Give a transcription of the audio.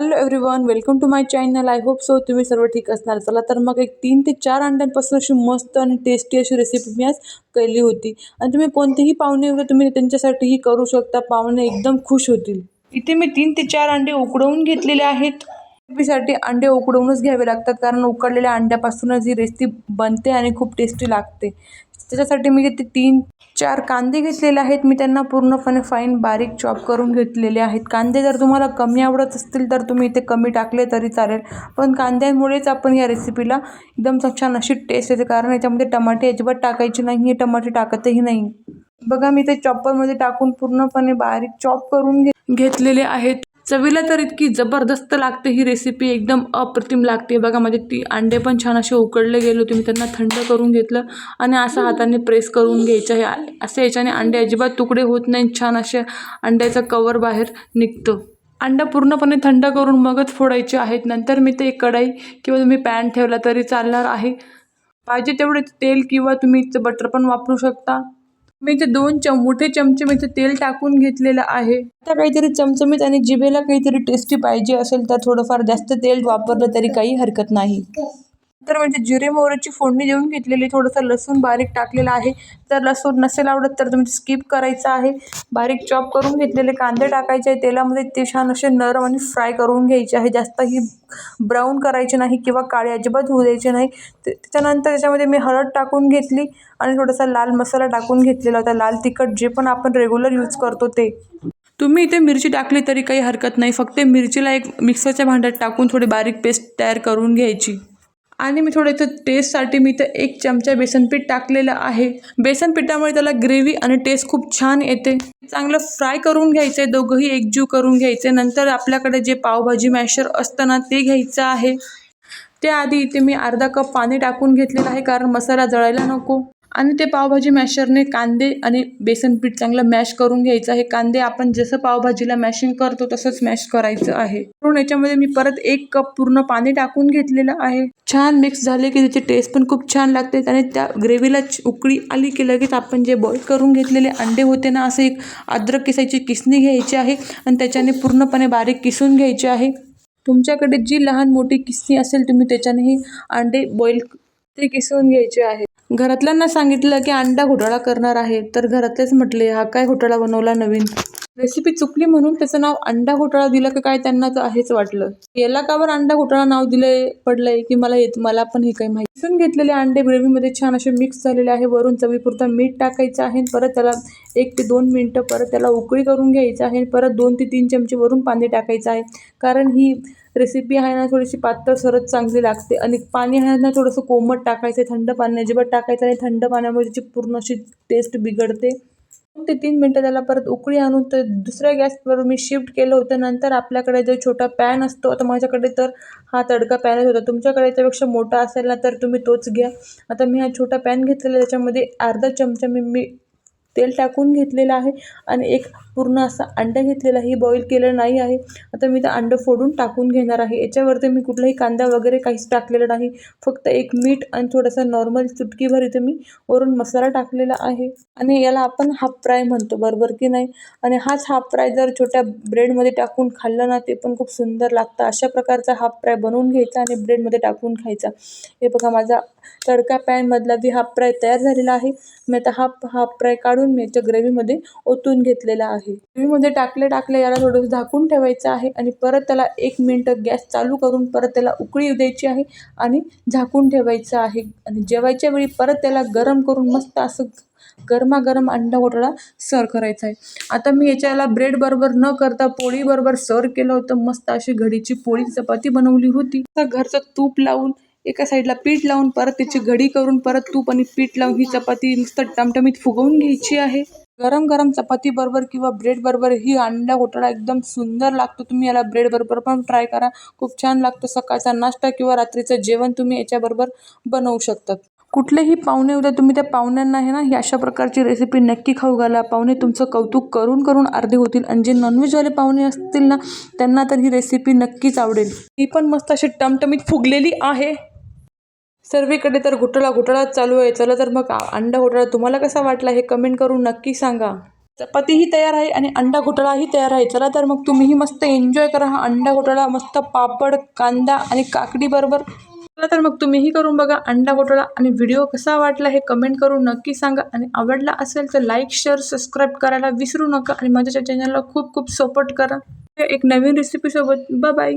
Hello everyone welcome to my channel I hope so तुम्ही सर्व ठीक असणार. चला तर मग एक तीन ते चार अंड्यांपासून अशी मस्त आणि टेस्टी अशी रेसिपी मी आज केली होती. आणि तुम्ही कोणतेही पाहुणे वगैरे तुम्ही त्यांच्यासाठीही करू शकता. पाहुणे एकदम खुश होतील. इथे मी तीन ते चार अंडे उकडवून घेतलेले आहेत. रेसिपीसाठी अंडे उकडवूनच घ्यावे लागतात कारण उकडलेल्या अंड्यापासूनच ही रेसिपी बनते आणि खूप टेस्टी लागते. त्याच्यासाठी मी ते तीन चार कांदे घेतलेले आहेत. मी त्यांना पूर्णपणे फाईन बारीक चॉप करून घेतलेले आहेत. कांदे जर तुम्हाला कमी आवडत असतील तर तुम्ही इथे कमी टाकले तरी चालेल. पण कांद्यांमुळेच आपण या रेसिपीला एकदम छान अशी टेस्ट येते कारण याच्यामध्ये टमाटे अजिबात टाकायची नाही. हे टमाटे टाकतही नाही. बघा मी ते चॉपरमध्ये टाकून पूर्णपणे बारीक चॉप करून घे घेतलेले आहेत. चवीला तर इतकी जबरदस्त लागते ही रेसिपी एकदम अप्रतिम लागते. बघा माझे ती अंडे पण छान असे उकडले गेले होते. मी त्यांना थंड करून घेतलं आणि असं हाताने प्रेस करून घ्यायचं. हे असे याच्याने अंडे अजिबात तुकडे होत नाही छान असे अंड्याचं कवर बाहेर निघतं. अंडा पूर्णपणे थंड करून मगच फोडायचे आहेत. नंतर मी ते कढाई किंवा तुम्ही पॅन ठेवला तरी चालणार आहे. पाहिजे तेवढे तेल किंवा तुम्ही बटर पण वापरू शकता. मी इथे दोन चम मोठे चमचे मी इथे तेल टाकून घेतलेलं आहे. आता काहीतरी चमचमीत आणि जिभेला काहीतरी टेस्टी पाहिजे असेल तर थोडंफार जास्त तेल वापरलं तरी काही हरकत नाही. तर म्हणजे जिरे मोहरीची फोडणी देऊन घेतलेली थोडंसं लसूण बारीक टाकलेलं आहे. जर लसूण नसेल आवडत तर तुम्ही स्किप करायचं आहे. बारीक चॉप करून घेतलेले कांदे टाकायचे आहे. तेलामध्ये ते छान असे नरम आणि फ्राय करून घ्यायचे आहे. जास्तही ब्राऊन करायचे नाही किंवा काळे अजिबात होऊ द्यायचे नाही. ते- त्याच्यानंतर त्याच्यामध्ये मी हळद टाकून घेतली आणि थोडासा लाल मसाला टाकून घेतलेला होता. लाल तिखट जे पण आपण रेग्युलर यूज करतो ते. तुम्ही इथे मिरची टाकली तरी काही हरकत नाही. फक्त मिरचीला एक मिक्सरच्या भांड्यात टाकून थोडी बारीक पेस्ट तयार करून घ्यायची. आणि मी थोडं इथं टेस्टसाठी मी इथं एक चमचा बेसनपीठ टाकलेलं आहे. बेसन पिठामुळे त्याला ग्रेव्ही आणि टेस्ट खूप छान येते. चांगलं फ्राय करून घ्यायचं आहे दोघंही एकजीव करून घ्यायचे नंतर आपल्याकडे जे पावभाजी मॅशर असतं ना ते घ्यायचं आहे. त्याआधी इथे मी अर्धा कप पाणी टाकून घेतलेलं आहे कारण मसाला जळायला नको. आणि ते पावभाजी मॅशरने कांदे आणि बेसन पीठ चांगलं मॅश करून घ्यायचं आहे. कांदे आपण जसं पावभाजीला मॅशिंग करतो तसंच मॅश करायचं आहे. म्हणून याच्यामध्ये मी परत एक कप पूर्ण पाणी टाकून घेतलेलं आहे. छान मिक्स झाले की त्याची टेस्ट पण खूप छान लागते. आणि त्या ग्रेव्हीला उकळी आली की लगेच आपण जे बॉईल करून घेतलेले अंडे होते ना असं एक अद्रक किसायची किसणी घ्यायची आहे आणि त्याच्याने पूर्णपणे बारीक किसून घ्यायचे आहे. तुमच्याकडे जी लहान मोठी किसणी असेल तुम्ही त्याच्यानेही अंडे बॉईल ते किसून घ्यायचे आहे. घरातल्यांना सांगितलं की अंडा घोटाळा करणार आहे तर घरातलेच म्हटले हा काय घोटाळा बनवला नवीन? रेसिपी चुकली म्हणून त्याचं नाव अंडा घोटाळा दिलं का काय त्यांना तर हेच वाटलं. याला कावर अंडा घोटाळा नाव दिलंय पडलंय की मला येत मला पण हे काही माहिती. किसून घेतलेले अंडे ग्रेव्हीमध्ये छान असे मिक्स झालेले आहे. वरून चवीपुरता मीठ टाकायचं आहे. परत त्याला एक ते दोन मिनटं परत त्याला उकळी करून घ्यायचं आहे. परत दोन ते तीन चमचे वरून पाणी टाकायचं आहे. कारण ही रेसिपी आहे ना थोडीशी पातळ सरत चांगली लागते. आणि पाणी आहे ना थोडंसं कोमट टाकायचं आहे. थंड पाणी अजिबात टाकायचं नाही. थंड पाण्यामुळे त्याची पूर्ण अशी टेस्ट बिघडते. ते तीन मिनटं त्याला परत उकळी आणून तर दुसऱ्या गॅसवर मी शिफ्ट केलं होतं. नंतर आपल्याकडे जो छोटा पॅन असतो आता माझ्याकडे तर हा तडका पॅनच होता. तुमच्याकडे याच्यापेक्षा मोठा असेल ना तर तुम्ही तोच घ्या. आता मी हा छोटा पॅन घेतलेला त्याच्यामध्ये अर्धा चमचा मी मी तेल टाकून घेतलेलं आहे आणि एक पूर्ण असा अंडा घेतलेला आहे. बॉईल केलं नाही आहे. आता मी ते अंडं फोडून टाकून घेणार आहे. याच्यावरती मी कुठलाही कांदा वगैरे काहीच टाकलेलं नाही. फक्त एक मीठ आणि थोडासा नॉर्मल चुटकीभर इथे मी वरून मसाला टाकलेला आहे. आणि याला आपण हाफ फ्राय म्हणतो. बरोबर की नाही? आणि हाच हाफ फ्राय जर छोट्या ब्रेडमध्ये टाकून खाल्लं ना ते पण खूप सुंदर लागतं. अशा प्रकारचा हाफ फ्राय बनवून घ्यायचा आणि ब्रेडमध्ये टाकून खायचा. हे बघा माझा तडका पॅनमधला जी हाफ फ्राय तयार झालेला आहे मी आता हाफ हाफ फ्राय काढून मी याच्या ग्रेव्हीमध्ये ओतून घेतलेला आहे. ग्रेव्हीमध्ये टाकले टाकले याला थोडंसं झाकून ठेवायचं आहे आणि परत त्याला एक मिनटं गॅस चालू करून परत त्याला उकळी द्यायची आहे आणि झाकून ठेवायचं आहे. आणि जेवायच्या वेळी परत त्याला गरम करून मस्त असं गरमागरम अंडा घोटाळा सर्व करायचा आहे. आता मी याच्याला ब्रेड बरोबर न करता पोळी बरोबर सर्व केलं होतं. मस्त अशी घडीची पोळी चपाती बनवली होती. तर घरचं तूप लावून एका साईडला पीठ लावून परत त्याची घडी करून परत तूप आणि पीठ लावून ही चपाती नुसतं टमटमीत फुगवून घ्यायची आहे. गरम गरम चपाती बरोबर किंवा ब्रेड बरोबर ही अंडा घोटाळा एकदम सुंदर लागतो. तुम्ही याला ब्रेड बरोबर पण ट्राय करा. खूप छान लागतो. सकाळचा नाश्ता किंवा रात्रीचं जेवण तुम्ही याच्याबरोबर बनवू शकतात. कुठलेही पाहुणे उद्या तुम्ही त्या पाहुण्यांना आहे ना ही अशा प्रकारची रेसिपी नक्की खाऊ घाला. पाहुणे तुमचं कौतुक करून करून अर्धे होतील. आणि जे नॉनव्हेजवाले पाहुणे असतील ना त्यांना तर ही रेसिपी नक्कीच आवडेल. ही पण मस्त अशी टमटमीत फुगलेली आहे. सर्वीकडे तर घोटाळा घोटाळाच चालू आहे. चला तर मग अंडा घोटाळा तुम्हाला कसा वाटला हे कमेंट करून नक्की सांगा. चपातीही तयार आहे आणि अंडा घोटाळाही तयार आहे. चला तर मग तुम्हीही मस्त एन्जॉय करा हा अंडा घोटाळा. मस्त पापड कांदा आणि काकडी बरोबर. चला तर मग तुम्हीही करून बघा अंडा घोटाळा आणि व्हिडिओ कसा वाटला हे कमेंट करून नक्की सांगा. आणि आवडला असेल तर लाईक शेअर सबस्क्राईब करायला विसरू नका. आणि माझ्या चॅनलला खूप खूप सपोर्ट करा. एक नवीन रेसिपीसोबत बाय